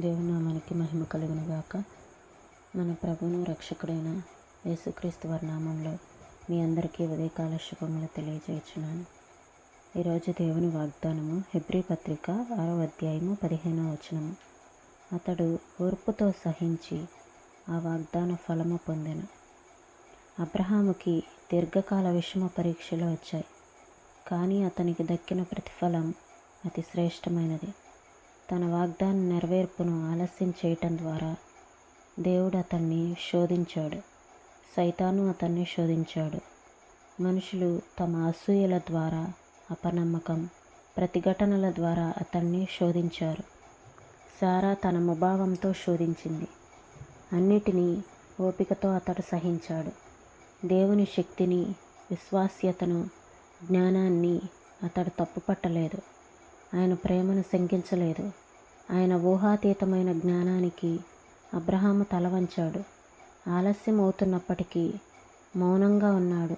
దేవుని మనకి మహిమ కలుగునుగాక. మన ప్రభువును రక్షకుడైన యేసుక్రీస్తు వర్ణామంలో మీ అందరికీ ఉదయకాల శుభములు తెలియజేయుచున్నాను. ఈరోజు దేవుని వాగ్దానము హెబ్రీ పత్రిక ఆరో అధ్యాయము పదిహేనో వచనము. అతడు ఓర్పుతో సహించి ఆ వాగ్దాన ఫలము పొందెను. అబ్రహాముకి దీర్ఘకాల విషమ పరీక్షలు వచ్చాయి. కానీ అతనికి దక్కిన ప్రతిఫలం అతి శ్రేష్టమైనది. తన వాగ్దాన నెరవేర్పును ఆలస్యం చేయటం ద్వారా దేవుడు అతన్ని శోధించాడు. సైతాను అతన్ని శోధించాడు. మనుషులు తమ అసూయల ద్వారా అపనమ్మకం ప్రతిఘటనల ద్వారా అతన్ని శోధించారు. సారా తన ముభావంతో శోధించింది. అన్నిటినీ ఓపికతో అతడు సహించాడు. దేవుని శక్తిని విశ్వాస్యతను జ్ఞానాన్ని అతడు తప్పుపట్టలేదు. ఆయన ప్రేమను శంకించలేదు. ఆయన ఊహాతీతమైన జ్ఞానానికి అబ్రహాము తల వంచాడు. ఆలస్యం అవుతున్నప్పటికీ మౌనంగా ఉన్నాడు.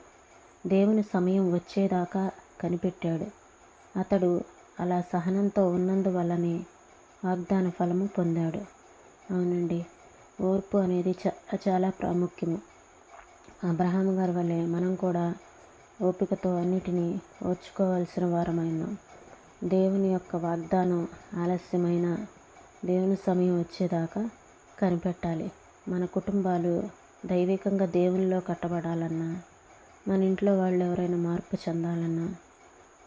దేవుని సమయం వచ్చేదాకా కనిపెట్టాడు. అతడు అలా సహనంతో ఉన్నందువల్లనే వాగ్దాన ఫలము పొందాడు. అవునండి ఓర్పు అనేది చాలా చాలా ప్రాముఖ్యము. అబ్రహాం గారి వల్లే మనం కూడా ఓపికతో అన్నిటినీ ఓర్చుకోవాల్సిన వారమైన దేవుని యొక్క వాగ్దానం ఆలస్యమైన దేవుని సమయం వచ్చేదాకా కనిపెట్టాలి. మన కుటుంబాలు దైవికంగా దేవునిలో కట్టబడాలన్నా మన ఇంట్లో వాళ్ళు ఎవరైనా మార్పు చెందాలన్నా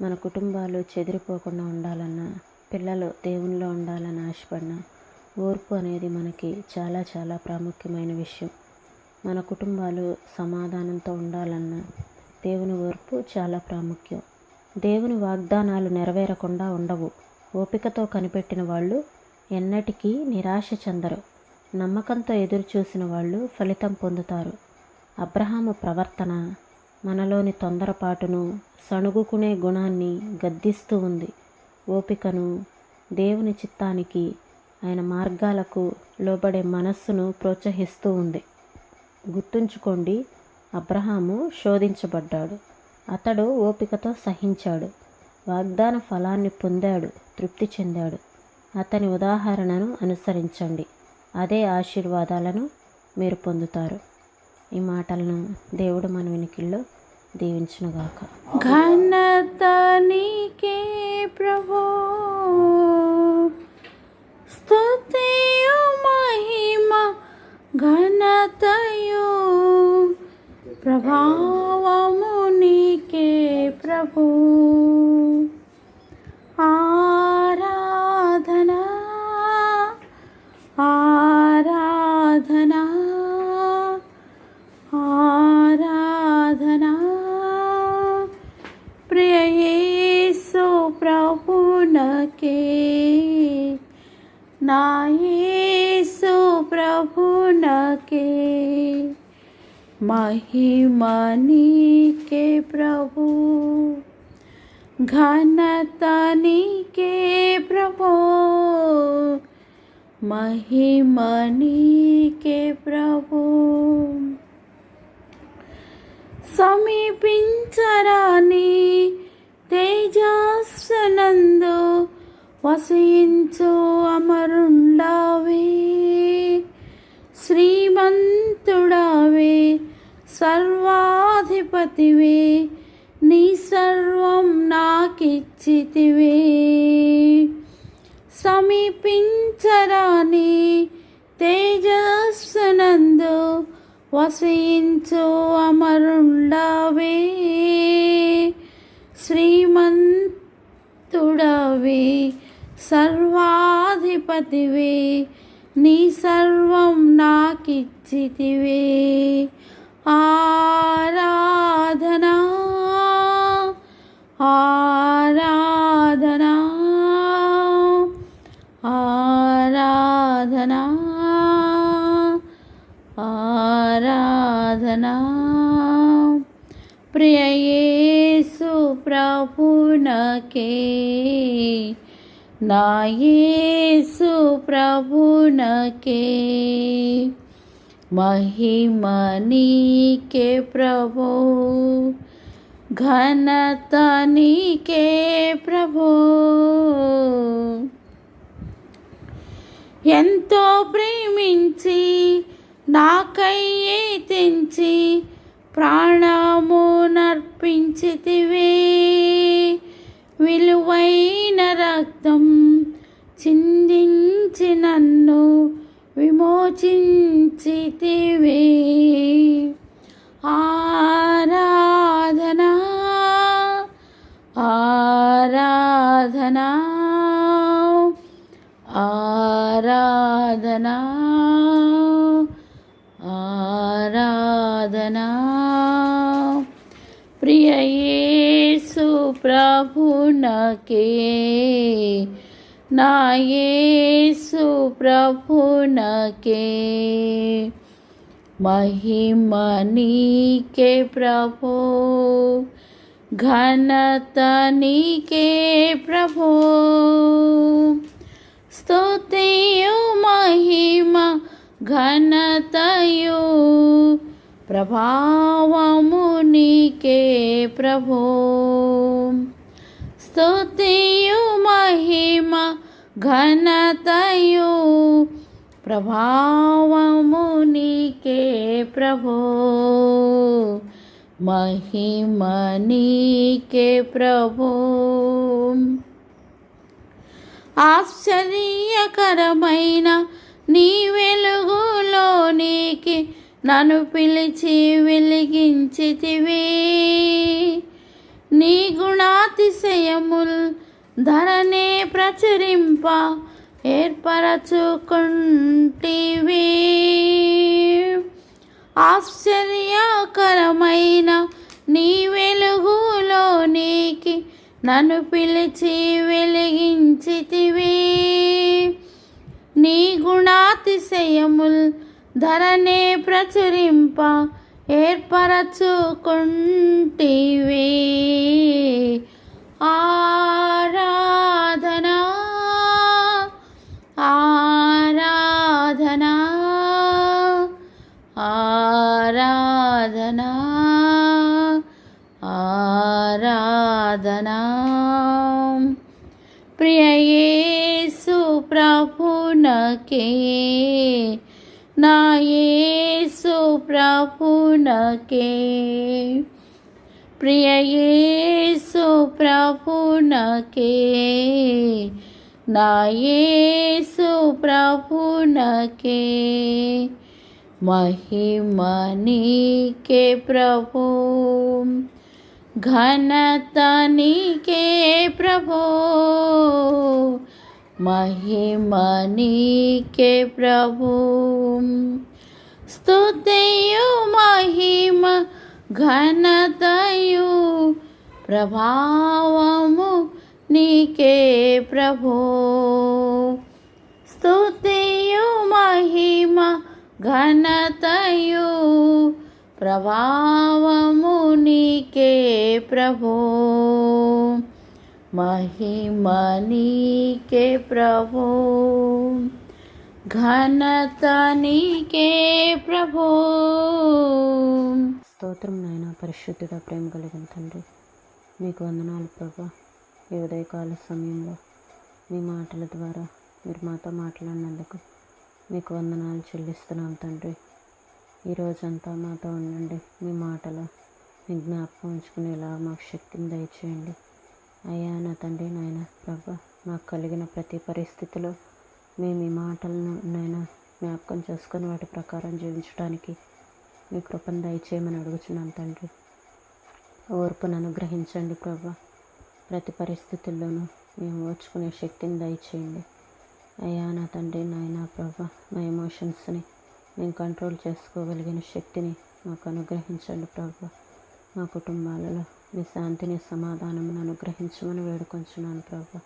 మన కుటుంబాలు చెదిరిపోకుండా ఉండాలన్నా పిల్లలు దేవునిలో ఉండాలని ఆశపడినా ఓర్పు అనేది మనకి చాలా చాలా ప్రాముఖ్యమైన విషయం. మన కుటుంబాలు సమాధానంతో ఉండాలన్నా దేవుని ఓర్పు చాలా ప్రాముఖ్యం. దేవుని వాగ్దానాలు నెరవేరకుండా ఉండవు. ఓపికతో కనిపెట్టిన వాళ్ళు ఎన్నటికీ నిరాశ చెందరు. నమ్మకంతో ఎదురు చూసిన వాళ్ళు ఫలితం పొందుతారు. అబ్రహాము ప్రవర్తన మనలోని తొందరపాటును సణుగుకునే గుణాన్ని గద్దిస్తూ ఉంది. ఓపికను దేవుని చిత్తానికి ఆయన మార్గాలకు లోబడే మనస్సును ప్రోత్సహిస్తూ ఉంది. గుర్తుంచుకోండి అబ్రహాము శోధించబడ్డాడు. అతడు ఓపికతో సహించాడు. వాగ్దాన ఫలాన్ని పొందాడు తృప్తి చెందాడు. అతని ఉదాహరణను అనుసరించండి. అదే ఆశీర్వాదాలను మీరు పొందుతారు. ఈ మాటలను దేవుడు మన వినికిల్లో దీవించునుగాక. ఘనత నీకే ప్రభు స్తుతియు మహిమ ఘనత ప్రభావము నీకే ప్రభు ఆరాధనా మహిమ నీకే ప్రభు ఘనత నీకే ప్రభు మహిమ నీకే ప్రభు సమీపించరాని తేజస్సునందు వసించు సర్వాధిపతివే నీ సర్వం నాకిచ్చితివే. సమీపించరాని తేజస్సునందు వసించు అమరుండవే. శ్రీమంతుడవే సర్వాధిపతివే. నీ సర్వం నాకిచ్చితివే. ఆరా ప్రభునకే నా యేసు ప్రభునకే మహిమ నీకే ప్రభు. ఘనత నీకే ప్రభో. ఎంతో ప్రేమించి నాకయ్యే తెంచి ప్రాణము నర్పించితివే విలువైన రక్తం చిందించి నన్ను విమోచించితివే. ఆరాధనా ఆరాధనా ఆరాధనా ఆరాధనా. ప్రియ యేసు ప్రభునకే నా యేసు ప్రభునకే మహిమ నీకే ప్రభో ఘనత నీకే ప్రభో స్తుతియు మహిమ ఘనతయు ప్రభావము నీకే ప్రభో స్తుతియు మహిమ ఘనతయు ప్రభావము నీకే ప్రభో మహిమ నీకే ప్రభో ఆశ్చర్యకరమైన నీ వెలుగులోనికి నన్ను పిలిచి వెలిగించితివి. నీ గుణాతిశయముల్ ధరనే ప్రచురింప ఏర్పరచుకుంటివి. ఆశ్చర్యకరమైన నీ వెలుగులోనికి నన్ను పిలిచి వెలిగించితివి. నీ గుణాతిశయముల్ ధరనే ప్రచురింప ఏర్పరచుకుంటివే. ఆరాధనా ఆరాధనా నా యేసు ప్రభునకే. ప్రియ యేసు ప్రభునకే. నా యేసు ప్రభునకే. మహిమనికే ప్రభు. ఘనతనికే ప్రభో. మహిమ నీకే ప్రభు. స్తుతియు మహిమ ఘనతయు ప్రభావము నీకే ప్రభో. స్తుతియు మహిమ ఘనతయు ప్రభావము నీకే ప్రభో. మహిమ నీకే ప్రభో. ఘనతని కే ప్రభో. స్తోత్రం నాయన పరిశుద్ధుడ ప్రేమ కలిగిన తండ్రి. మీకు వందనాలు ప్రభా. ఈ ఉదయకాల సమయంలో మీ మాటల ద్వారా మీరు మాతో మాట్లాడినందుకు మీకు వందనాలు చెల్లిస్తున్నాం తండ్రి. ఈరోజంతా మాతో ఉండండి మీ మాటలు మీ జ్ఞాపకం ఉంచుకునేలా మాకు శక్తిని దయచేయండి. అయ్యా నా తండ్రి నాయన ప్రభా మాకు కలిగిన ప్రతి పరిస్థితిలో మేము ఈ మాటలను నాయన జ్ఞాపకం చేసుకొని వాటి ప్రకారం జీవించడానికి మీ కృపను దయచేయమని అడుగుచున్నాను తండ్రి. ఓర్పును అనుగ్రహించండి ప్రభా. ప్రతి పరిస్థితుల్లోనూ మేము ఓర్చుకునే శక్తిని దయచేయండి. అయ్యా నా తండ్రి నాయన ప్రభా మా ఎమోషన్స్ని మేము కంట్రోల్ చేసుకోగలిగిన శక్తిని మాకు అనుగ్రహించండి ప్రభా. మా కుటుంబాలలో మీ శాంతిని సమాధానమును అనుగ్రహించమని వేడుకొంచున్నాను ప్రభా.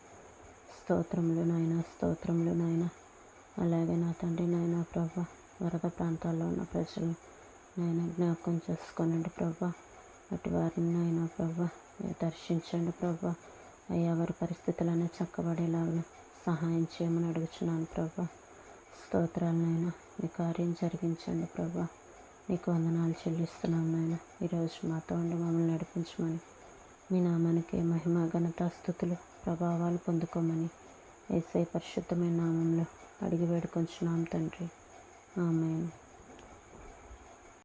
స్తోత్రములు నాయన స్తోత్రములు నాయన. అలాగే నా తండ్రి నాయన ప్రభా వరద ప్రాంతాల్లో ఉన్న ప్రజలు నాయన జ్ఞాపకం చేసుకోనండి ప్రభా. అటు వారిని నాయన ప్రభా దర్శించండి ప్రభా. అయ్యా వారి పరిస్థితులన్నీ చక్కబడేలాగా సహాయం చేయమని అడుగుచున్నాను ప్రభా. స్తోత్రాలనైనా మీ కార్యం జరిగించండి ప్రభా. నీకు వందనాలు చెల్లిస్తున్నాం నాయన. ఈరోజు మాతో ఉండి మమ్మల్ని నడిపించమని. మీ నామానికి మహిమ ఘనత స్థుతులు ప్రభావాలు పొందుకోమని ఏసై పరిశుద్ధమైన నామంలో అడిగి వేడుకొంచున్నాం తండ్రి. ఆమె